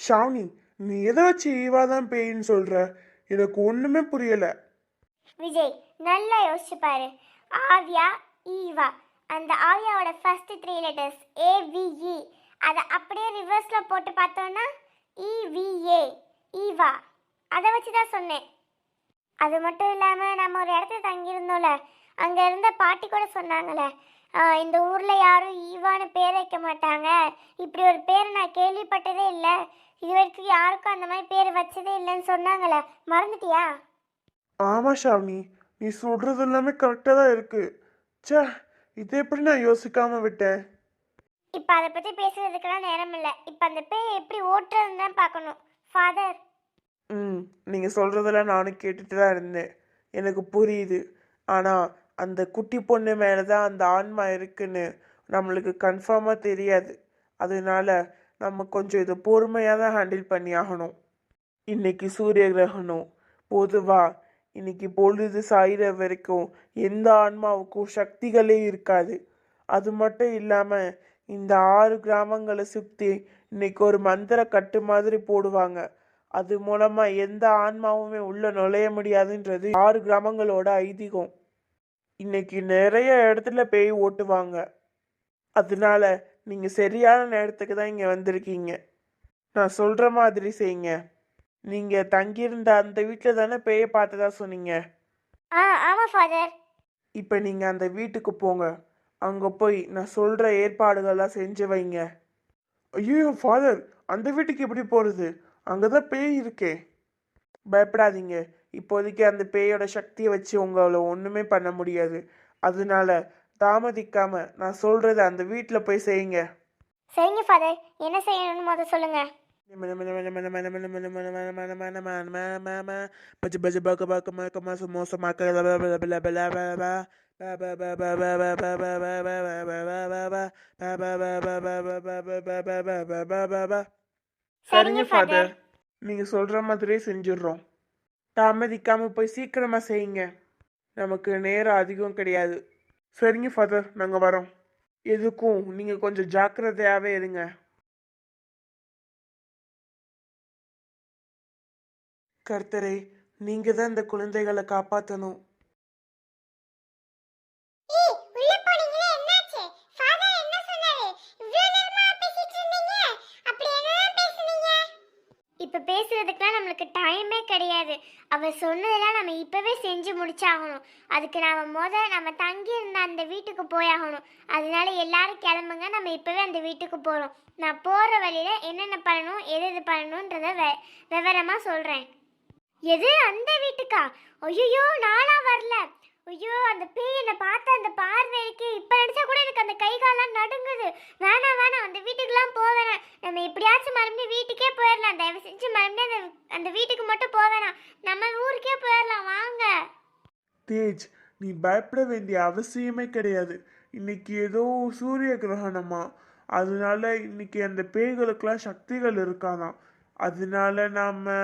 ஷாவ்னி நீ எதை வச்சு ஈவா தான் பேயின்னு சொல்ற. எனக்கு ஒண்ணுமே புரியல. விஜய் நல்லா யோசிச்சு பாரு. ஆவியா ஈவா அந்த ஆவியாவோட first three letters A V E அதை அப்படியே ரிவர்ஸ்ல போட்டு பார்த்தோம்னா இவிஏ ஈவா அதை வச்சு தான் சொன்னேன். அது மட்டும் இல்லாமல் நம்ம ஒரு இடத்துல தங்கியிருந்தோம்ல அங்கே இருந்த பாட்டி கூட சொன்னாங்களே இந்த ஊரில் யாரும் ஈவான்னு பேர் வைக்க மாட்டாங்க. இப்படி ஒரு பேர் நான் கேள்விப்பட்டதே இல்லை. இது வரைக்கும் யாருக்கும் அந்த மாதிரி பேர் வச்சதே இல்லைன்னு சொன்னாங்களே. மறந்துட்டியா? ஆமா ஷாவ்னி நீ சொல்றது எல்லாமே கரெக்டா தான் இருக்கு. ச்சே இதை எப்படி நான் யோசிக்காம விட்டேன்? இப்போ அதை பற்றி பேசுறதுக்கெல்லாம் நேரம் இல்லை. இப்போ அந்த பேயை எப்படி ஓட்டுறதுன்னு தான் பார்க்கணும். ஃபாதர் ம் நீங்க சொல்றதெல்லாம் நானும் கேட்டுட்டு தான் இருந்தேன். எனக்கு புரியுது. ஆனா அந்த குட்டி பொண்ணு மேலே தான் அந்த ஆன்மா இருக்குன்னு நம்மளுக்கு கன்ஃபார்மாக தெரியாது. அதனால நம்ம கொஞ்சம் இதை பொறுமையாக தான் ஹேண்டில் பண்ணி ஆகணும். இன்னைக்கு சூரிய கிரகணம். பொதுவாக இன்னைக்கு பொழுது சாயிற வரைக்கும் எந்த ஆன்மாவுக்கும் சக்திகளே இருக்காது. அது மட்டும் இல்லாமல் இந்த ஆறு கிராமங்களை சுற்றி இன்னைக்கு ஒரு மந்திர கட்டு மாதிரி போடுவாங்க. அது மூலமாக எந்த ஆன்மாவுமே உள்ளே நுழைய முடியாதுன்றது ஆறு கிராமங்களோட ஐதீகம். இன்னைக்கு நிறைய இடத்துல பேய் ஓட்டுவாங்க. அதனால நீங்க சரியான நேரத்துக்கு தான் இங்க வந்திருக்கீங்க. நான் சொல்ற மாதிரி செய்யுங்க. நீங்க தங்கியிருந்த அந்த வீட்டுல தானே பேயை பார்த்ததா சொன்னீங்க? ஆ ஆமாம் ஃபாதர். இப்ப நீங்க அந்த வீட்டுக்கு போங்க. அங்க போய் நான் சொல்ற ஏற்பாடுகள்லாம் செஞ்சு வைங்க. ஐயோ ஃபாதர் அந்த வீட்டுக்கு எப்படி போறது? அங்கதான் பேய் இருக்கே. பயப்படாதீங்க. இப்போதைக்கு அந்த பேயோட சக்தியை வச்சு உங்களை ஒண்ணுமே பண்ண முடியாது. அதனால தாமதிக்காம நான் சொல்றத அந்த வீட்டுல போய் செய்யுங்க. சரிங்க ஃபாதர் என்ன செய்யணும்னு முதல்ல சொல்லுங்க. சரிங்க ஃபாதர் நீங்க சொல்ற மாதிரியே செஞ்சிடுறோம். தாமதிக்காம போய் சீக்கிரமா செய்யுங்க. நமக்கு நேரம் அதிகம் கிடையாது. சரிங்க ஃபாதர் நாங்க வரோம். எதுக்கும் நீங்க கொஞ்சம் ஜாக்கிரதையாவே இருங்க. கர்த்தரே நீங்க தான் இந்த குழந்தைகளை காப்பாற்றணும் ஏய் உள்ள போனீங்களே என்னாச்சு ஃபாதர் என்ன சொன்னாரு இவ்ளோ நேரமா பேசிட்டு இருந்தீங்க அப்படி என்னதான் பேசுனீங்க இப்ப பேசுறதுக்குலாம் நம்மளுக்கு டைமே கிடையாது சொன்னதெல்லாம் நம்ம இப்பவே செஞ்சு முடிச்சாகணும். அதுக்கு நாம முத நம்ம தங்கி இருந்த அந்த வீட்டுக்கு போயாகணும். அதனால எல்லாரும் கிளம்புங்க. நம்ம இப்பவே அந்த வீட்டுக்கு போறோம். நான் போற வழியில என்னென்ன பண்ணணும் எது எது பண்ணணுன்றத வெ- விவரமா சொல்றேன். எது? அந்த வீட்டுக்கா? ஐயோ நானா வரல. ஐயோ அந்த பேய் என்னை பார்த்த அந்த பார்வைக்கு இப்போ நினச்சா கூட எனக்கு அந்த கை காலெல்லாம் நடுங்குது. வேணாம் வேணாம் அந்த வீட்டுக்குலாம் போவேணாம் நம்ம எப்படியாச்சும் மறுபடியும் வீட்டுக்கே போயிடலாம் தயவு செஞ்சு மறுபடியும் அந்த அந்த வீட்டுக்கு மட்டும் போவேணாம் நம்ம ஊருக்கே போயிடலாம் வாங்க. தேஜ் நீ பயப்பட வேண்டிய அவசியமே கிடையாது. இன்னைக்கு ஏதோ சூரிய கிரகணமா? அதனால இன்னைக்கு அந்த பேய்களுக்கெல்லாம் சக்திகள் இருக்காதாம் அதனால நாம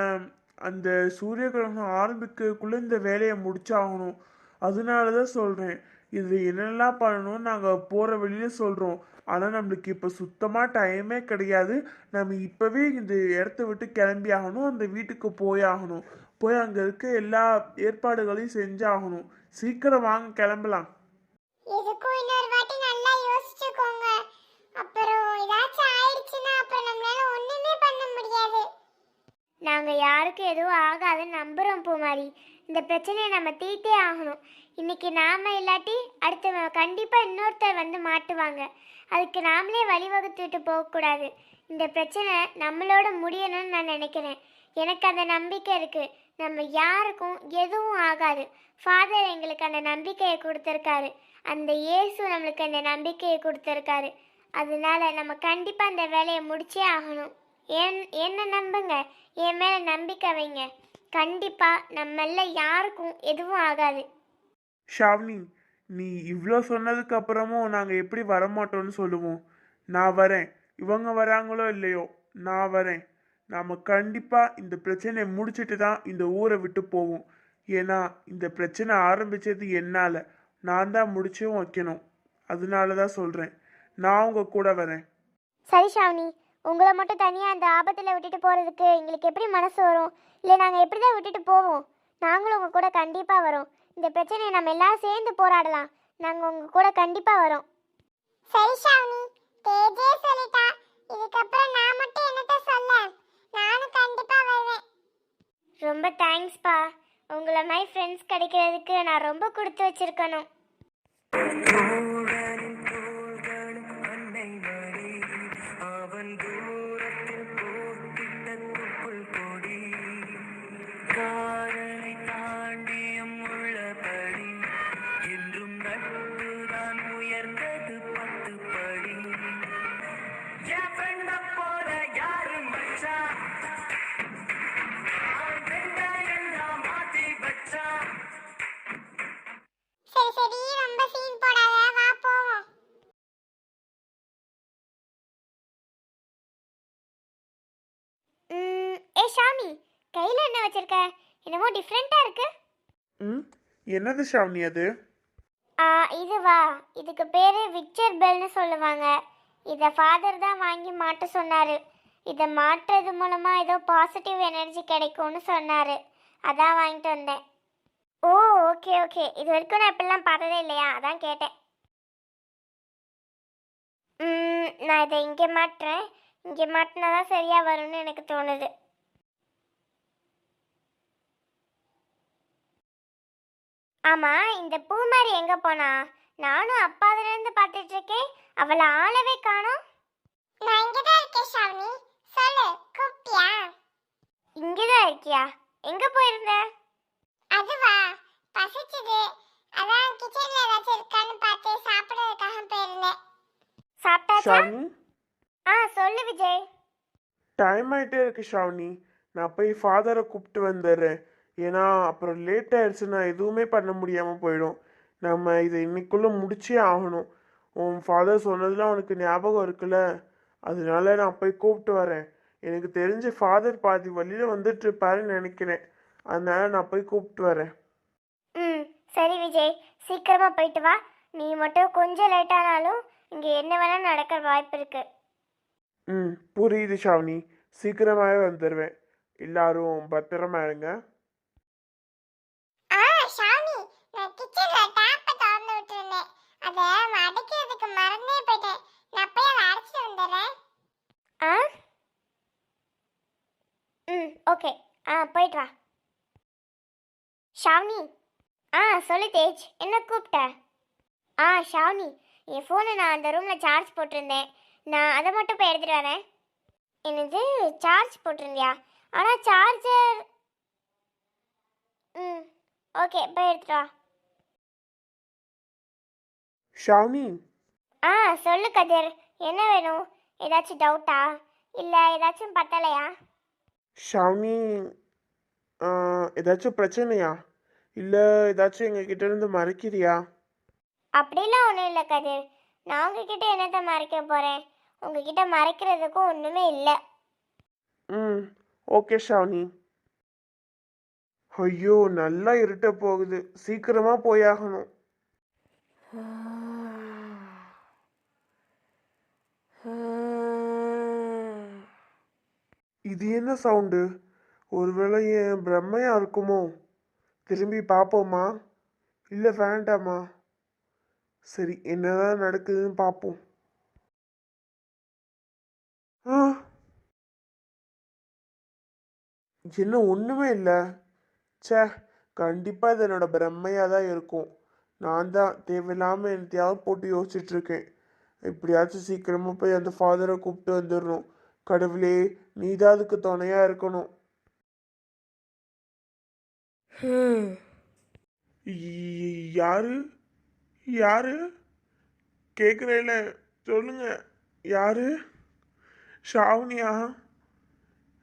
அந்த சூரிய கிரகணம் ஆரம்பிக்கிறதுக்குள்ள இந்த வேலையை முடிச்சாகணும். அதனால தான் சொல்றேன் இது என்னெல்லாம் பண்ணணும்னு நாங்கள் போகிற வழியில் சொல்கிறோம் ஆனால் நம்மளுக்கு இப்போ சுத்தமாக டைமே கிடையாது. நம்ம இப்போவே இந்த இடத்த விட்டு கிளம்பி ஆகணும் அந்த வீட்டுக்கு போய் ஆகணும் போய் அங்கே இருக்க எல்லா ஏற்பாடுகளையும் செஞ்சாகணும். சீக்கிரம் வாங்க கிளம்பலாம். இதுக்கும் இன்னொரு வாட்டி நல்லா யோசிச்சுக்கோங்க. அப்புறம் ஏதாச்சும் ஆயிடுச்சுன்னா அப்புறம் நம்மளால ஒண்ணுமே பண்ண முடியாது. நாங்க யாருக்கும் எதுவும் ஆகாதுன்னு நம்புறோம் பூமாரி. இந்த பிரச்சனையை நம்ம தீர்த்தே ஆகணும். இன்னைக்கு நாம இல்லாட்டி அடுத்து கண்டிப்பா இன்னொருத்தர் வந்து மாட்டுவாங்க. அதுக்கு நாமளே வழிவகுத்துட்டு போகக்கூடாது. இந்த பிரச்சனை நம்மளோட முடியணும்னு நான் நினைக்கிறேன். எனக்கு அந்த நம்பிக்கை இருக்குது நம்ம யாருக்கும் எதுவும் ஆகாது. ஃபாதர் எங்களுக்கு அந்த நம்பிக்கையை கொடுத்துருக்காரு. அந்த இயேசு நம்மளுக்கு அந்த நம்பிக்கையை கொடுத்துருக்காரு. அதனால நம்ம கண்டிப்பாக அந்த வேலையை முடிச்சே ஆகணும். ஏன் என்ன நம்புங்க? என் மேலே நம்பிக்கை வைங்க. கண்டிப்பாக நம்மள யாருக்கும் எதுவும் ஆகாது. ஷாவ்னி நீ இவ்வளோ சொன்னதுக்கு அப்புறமும் நாங்கள் எப்படி வரமாட்டோம்னு சொல்லுவோம். நான் வரேன். இவங்க வராங்களோ இல்லையோ நான் வரேன். நாம் கண்டிப்பாக இந்த பிரச்சனையை முடிச்சிட்டு தான் இந்த ஊரை விட்டு போவோம். ஏன்னா இந்த பிரச்சனை ஆரம்பிச்சது என்னால். நான் தான் முடிச்சும் வைக்கணும். அதனால தான் சொல்கிறேன் நான் உங்க கூட வரேன். சரி ஷாவ்னி. உங்களை மட்டும் தனியாக அந்த ஆபத்தில் விட்டுட்டு போகிறதுக்கு எங்களுக்கு எப்படி மனசு வரும்? இல்லை நாங்கள் எப்படி தான் விட்டுட்டு போவோம்? நாங்களும் உங்கள் கூட கண்டிப்பாக வரோம். இந்த பிரச்சனையை நம்ம எல்லாரும் சேர்ந்து போராடலாம். நாங்கள் உங்கள் கூட கண்டிப்பாக வரோம். சரி ஷாலினி தேஜே சொல்லிட்டா. இதுக்கப்புறம் நான் மட்டும் என்னத்த சொல்ல நானும் கண்டிப்பா வருவேன் ரொம்ப தேங்க்ஸ்ப்பா உங்களை மாதிரி ஃப்ரெண்ட்ஸ் கிடைக்கிறதுக்கு நான் ரொம்ப கொடுத்து வச்சிருக்கணும். வச்சிருக்க? என்னமோ டிஃப்ரெண்ட்டாக இருக்கு. ம் என்னது ஷாவ்னி அது? ஆ இதுவா இதுக்கு பேர் விக்சர் பெல்னு சொல்லுவாங்க. இதை ஃபாதர் தான் வாங்கி மாட்ட சொன்னார். இதை மாட்டுறது மூலமாக ஏதோ பாசிட்டிவ் எனர்ஜி கிடைக்கும்னு சொன்னார். அதான் வாங்கிட்டு வந்தேன். ஓ ஓகே ஓகே இது வரைக்கும் நான் இப்படிலாம் பார்த்ததே இல்லையா? அதான் கேட்டேன். ம், நான் இதை இங்கே மாட்டுறேன். இங்கே மாட்டினா தான் சரியாக வரும்னு எனக்கு தோணுது. ஆமா இந்த பூமாரி எங்க போனா? நானும் அப்பாதுல இருந்து பார்த்துட்டு இருக்கேன் அவளை ஆளவே காணோம். நான் இங்க தான் இருக்கேன் ஷாலினி. சொல்லு கூப்பிட்டியா? இங்கதான் இருக்கியா? எங்க போயிருந்த? அதுவா? பசிச்சது. அதான் கிச்சன்ல ஏதாச்சும் இருக்கான்னு பார்த்து சாப்பிடுறதுக்காக போயிருந்தேன். சாப்பிட்டாச்சா? ஷாவ்னி ஆ சொல்லு விஜய். டைம் ஆயிட்டே இருக்கு ஷாவ்னி நான் போய் ஃபாதரை கூப்பிட்டு வந்துடுறேன். ஏன்னா அப்புறம் லேட் ஆயிடுச்சுன்னா எதுவுமே பண்ண முடியாமல் போயிடும். நம்ம இதை இன்னைக்குள்ளே முடிச்சே ஆகணும். உன் ஃபாதர் சொன்னதுலாம் அவனுக்கு ஞாபகம் இருக்குல்ல? அதனால நான் போய் கூப்பிட்டு வரேன். எனக்கு தெரிஞ்ச ஃபாதர் பாதி வழியில் வந்துட்டு இருப்பாருன்னு நினைக்கிறேன். அதனால நான் போய் கூப்பிட்டு வரேன். ம் சரி விஜய். சீக்கிரமா போயிட்டு வா. நீ மட்டும் கொஞ்சம் லேட் ஆனாலும் இங்க என்ன வேணா நடக்க வாய்ப்பு இருக்கு. ம் புரியுது ஷாவ்னி. சீக்கிரமாகவே வந்துடுவேன் எல்லாரும் பத்திரமா இருங்க ஆ ஷாலினி நான் கிச்சன்ல டேப்பை திறந்து விட்டுருந்தேன் அதை அடைக்கிறதுக்கு மறந்தே போயிட்டேன் நான் போய் அதை அடைச்சிட்டு வந்துடுறேன் ஆ ம் ஓகே ஆ போயிட்டு வா ஷாவ்னி. ஆ சொல்லு தேஜ் என்ன கூப்பிட்ட ஆ ஷாவ்னி என் ஃபோனை நான் அந்த ரூமில் சார்ஜ் போட்டிருந்தேன். நான் அதை மட்டும் போய் எடுத்துகிட்டு வரேன். என்னது சார்ஜ் போட்டிருந்தியா? ஆனால் சார்ஜர் ம் ஓகே போய் எடுத்துட்டு வா. ஷாவ்னி. ஆ சொல்லு கதிர் என்ன வேணும்? ஏதாச்சும் டவுட்டா இல்லை ஏதாச்சும் பத்தலையா? ஷாவ்னி ஏதாச்சும் பிரச்சனையா? இல்லை ஏதாச்சும் எங்கள் கிட்ட இருந்து மறைக்கிறியா? அப்படிலாம் ஒன்றும் இல்லை கதிர். நான் உங்ககிட்ட என்னத்தை மறைக்க போகிறேன் உங்ககிட்ட மறைக்கிறதுக்கும் ஒன்றுமே இல்லை. ம் ஓகே ஷாவ்னி. ஐயோ நல்லா இருட்ட போகுது. சீக்கிரமா போயாகணும். இது என்ன சவுண்டு? ஒருவேளை என் பிரம்மையா இருக்குமோ? திரும்பி பார்ப்போமா இல்லை வேண்டாமா சரி என்னதான் நடக்குதுன்னு பார்ப்போம் ஆ. என்ன ஒன்றுமே இல்லை. சே கண்டிப்பாக இது என்னோட பிரம்மையாக தான் இருக்கும். நான் தான் தேவையில்லாமல் என்னத்தையாவது போட்டு யோசிச்சுட்ருக்கேன். எப்படியாச்சும் சீக்கிரமாக போய் அந்த ஃபாதரை கூப்பிட்டு வந்துடணும். கடவுளே நீ தான் அதுக்கு துணையாக இருக்கணும். யாரு? யாரு? கேட்குறேல சொல்லுங்க. யாரு? ஷாவ்னியா?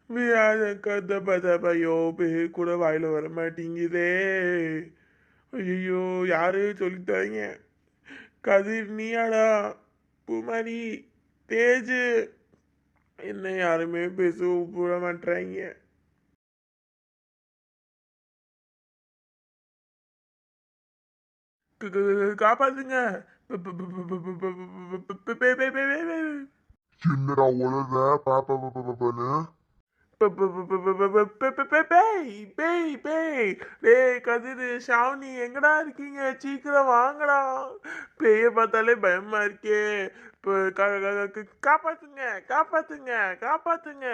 வியாத கத பத பயோ பேர் கூட வாயில வர மாட்டேங்குதே. ஐயோ யாரு? சொல்லித்தாங்க கதிர் நீயாடா? பூமாரி தேஜு. என்ன யாருமே பேச விட மாட்டாங்க காப்பாத்துங்க என்னடா உலக பாப்பா பாப்பான்னு பேய் பேய் டேய் கதிரு ஷாவ்னி எங்கடா இருக்கீங்க சீக்கிரம் வாங்கடா பேய பார்த்தாலே பயமா இருக்கே காப்பாத்துங்க காப்பாத்துங்க காப்பாத்துங்க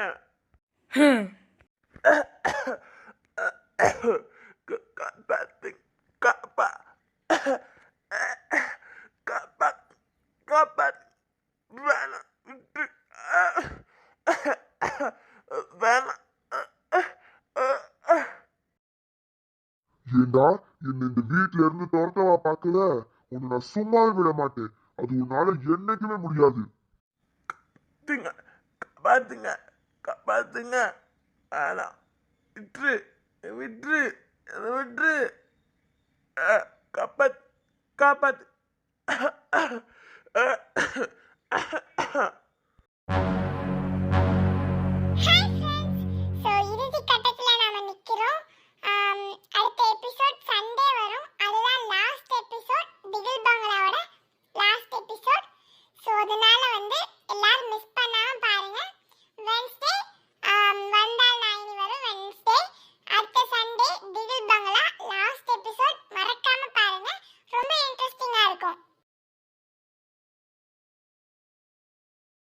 காப்பாத்து காப்பா காப்பாத் காப்பாத் வேணாம் விட்டு வேணாம் ஏண்டா என்ன இந்த வீட்ல இருந்து துரத்தவா பார்க்கல? உன்னை நான் சும்மா விட மாட்டேன். அது உன்னால என்னைக்குமே முடியாது. காப்பாத்துங்க காப்பாத்துங்க காப்பாத்துங்க வேணாம். விட்டுரு விட்டுரு விட்டுரு. காப்பாத் காப்பாத்